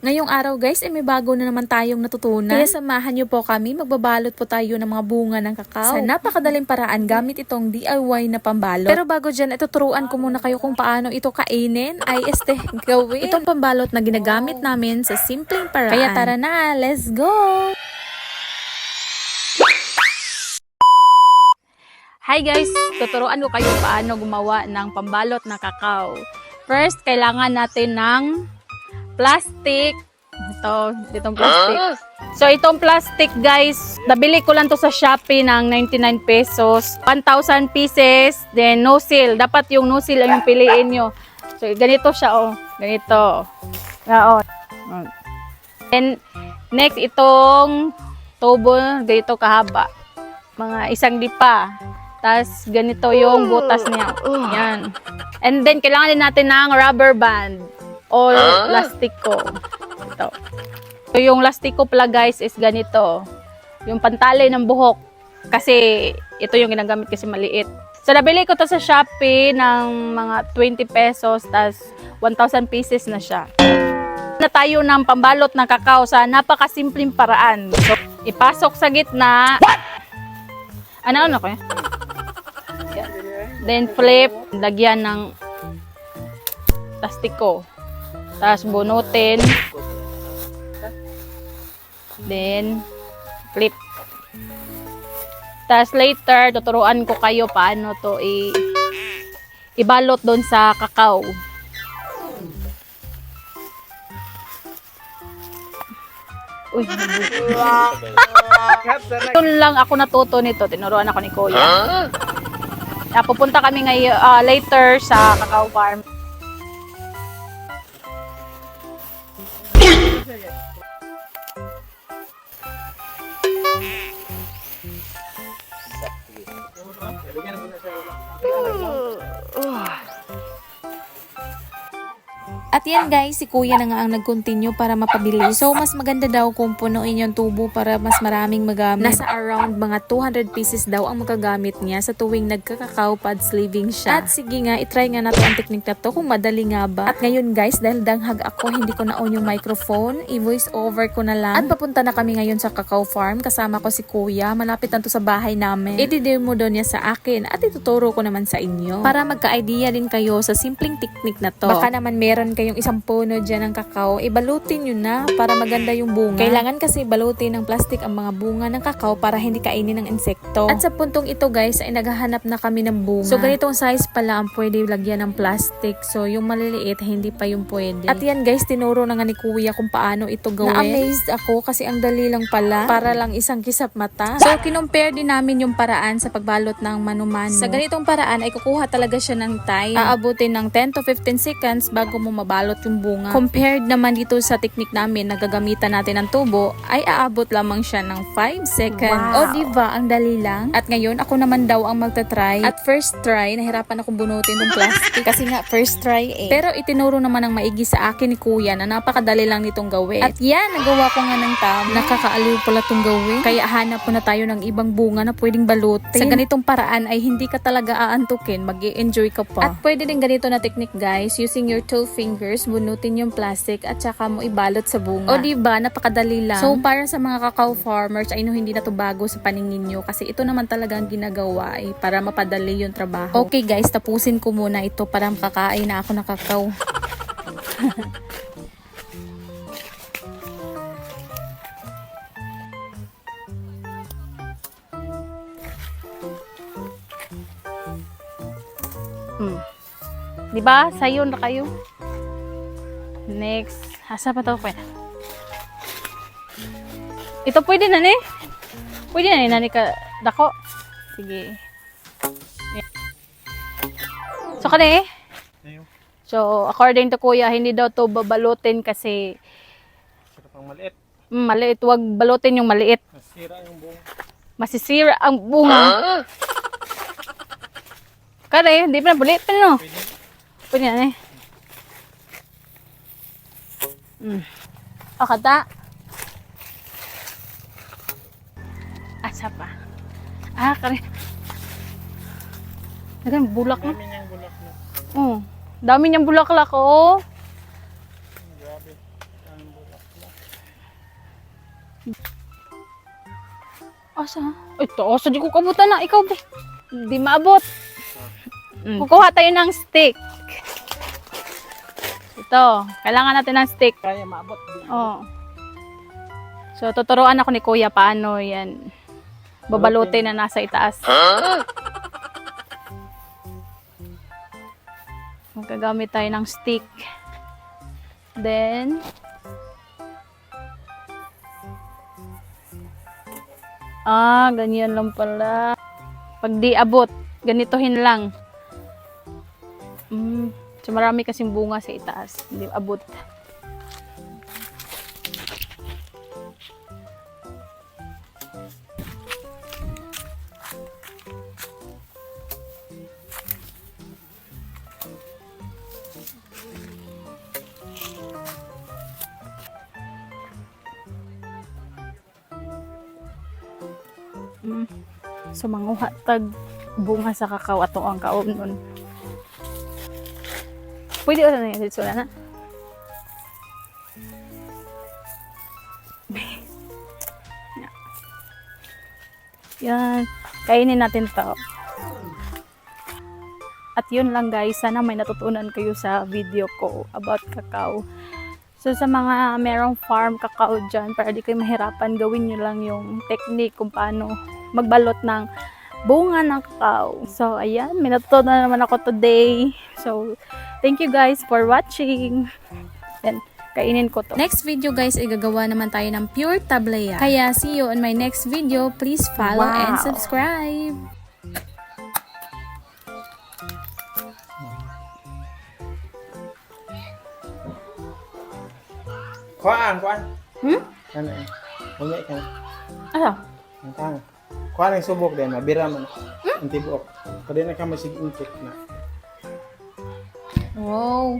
Ngayong araw guys, eh, may bago na naman tayong natutunan. Kaya samahan niyo po kami, magbabalot po tayo ng mga bunga ng kakao. Sa napakadaling paraan gamit itong DIY na pambalot. Pero bago dyan, ituturuan ko muna kayo kung paano ito kainin ay este gawin. Itong pambalot na ginagamit namin sa simpleng paraan. Kaya tara na, let's go! Hi guys! Tuturuan ko kayo paano gumawa ng pambalot na kakao. First, kailangan natin ng plastic. Ito, itong plastic. So, itong plastic guys, nabili ko lang to sa Shopee ng 99 pesos. 1,000 pieces, then no seal. Dapat yung no seal ang yung piliin nyo. So, ganito siya oh. Ganito. Ah, oh. Then, next, itong tubo, ganito kahaba. Mga isang lipa. Tapos, ganito yung butas niya. Yan. And then, kailangan din natin ng rubber band o lastiko. Ito. So, yung lastiko pala guys is ganito. Yung pantali ng buhok. Kasi, ito yung ginagamit kasi maliit. So, nabili ko to sa Shopee ng mga 20 pesos. Tapos, 1,000 pieces na siya. Na tayo ng pambalot ng kakao sa napakasimpleng paraan. So, ipasok sa gitna. Ano, ano ko? Then flip, lagyan ng plastiko. Tapos bunutin. Then flip. Tapos later, tuturuan ko kayo paano to i ibalot doon sa kakao. Uy, Doon lang ako natuto nito. Tinuruan ako ni Kuya. Ah, pupunta kami ngayon ah, later sa Cacao Farm. 确认。At yan guys, si kuya na nga ang nag-continue para mapabili. So, mas maganda daw kung punuin yung tubo para mas maraming magamit. Nasa around mga 200 pieces daw ang magagamit niya sa tuwing nagkakakao pad sleeving siya. At sige nga, itry nga natin ang technique na to kung madali nga ba. At ngayon guys, dahil danghag ako, hindi ko na-on yung microphone. I-voice over ko na lang. At papunta na kami ngayon sa cacao farm. Kasama ko si kuya. Malapit na to sa bahay namin. I-demo daw niya sa akin at ituturo ko naman sa inyo. Para magka-idea din kayo sa simpleng technique na to. Baka naman meron kayong isang puno dyan ng kakao, ibalutin nyo na para maganda yung bunga. Kailangan kasi balutin ng plastic ang mga bunga ng kakao para hindi kainin ng insekto. At sa puntong ito guys, ay naghahanap na kami ng bunga. So ganitong size pala ang pwede lagyan ng plastic. So yung maliliit, hindi pa yung pwede. At yan guys, tinuro na nga ni kuya kung paano ito gawin. Na-amazed ako kasi ang dali lang pala. Para lang isang kisap mata. So kinumpare din namin yung paraan sa pagbalot ng manumano. Sa ganitong paraan ay kukuha talaga siya ng time. Aabutin ng 10 to 15 seconds bago mo mabalot yung bunga. Compared naman dito sa technique namin na gagamitan natin ng tubo, ay aabot lamang siya ng 5 seconds. O diba, ang dali lang. At ngayon, ako naman daw ang magta-try. At first try, nahirapan akong bunutin ng plastic. kasi nga, first try eh. Pero itinuro naman ng maigi sa akin ni kuya na napakadali lang nitong gawin. At yan, nagawa ko nga ng tam. Nakakaaliw pala tong gawin. Kaya hanap po na tayo ng ibang bunga na pwedeng balutin. Sa ganitong paraan ay hindi ka talaga aantukin. mag enjoy ka pa. At pwede din ganito na technique guys. Using your two fingers, bunutin yung plastic at saka mo ibalot sa bunga. O diba, napakadali lang. So para sa mga cacao farmers, ay no, hindi na to bago sa paningin nyo. Kasi ito naman talaga ang ginagawa ay para mapadali yung trabaho. Okay guys, tapusin ko muna ito para makakain na ako ng kakao. Hmm. Di ba? Sayo na kayo. Next. Asa pa to? Pwede. Ito pwede na ni. Pwede na ni nani ka dako. Sige. So kani. So according to kuya, hindi daw to babalutin kasi Sarap ang maliit. mm, maliit. Huwag balutin yung maliit. Nasira yung buong. Masisira ang bunga. Kare, hindi pa na bulit pa no. Pwede. Pwede na eh. Mm. O, kata. Asa pa? Ah, kare. Nagan, bulak na. Dami niyang bulak na. Oh, dami niyang bulaklak, oh. Grabe. Ang bulak. Asa? Ito, asa di ko kabutan na. Ikaw, be. Di maabot. Mm, Kukuha tayo ng stick. Ito, kailangan natin ng stick. Kaya maabot. Di. Oh. So, tuturuan ako ni Kuya paano yan. Babalutin na nasa itaas. Magagamit tayo ng stick. Then, ah, ganyan lang pala. Pag di abot, ganitohin lang. So marami kasing bunga sa itaas. Hindi abot. Mm. So manguha tag bunga sa kakao ato ang kaon nun. Pwede o na yun dito na. Yan. Kainin natin to. At yun lang guys, sana may natutunan kayo sa video ko about kakao. So sa mga merong farm kakao dyan, para di kayo mahirapan, gawin nyo lang yung technique kung paano magbalot ng bunga ng kakao. So ayan, may natutunan naman ako today. So thank you guys for watching. Then, kainin ko to. Next video guys ay gagawa naman tayo ng pure tablaya. Kaya see you on my next video. Please follow Wow. and subscribe. Kuhaan, kuhaan. Hmm? Ano eh. Hunyay ka. Ano? Ang tang. Kuhaan ang subok din. Mabira man. Ang tibuok. Kaya na ka masig-intik na. Wow.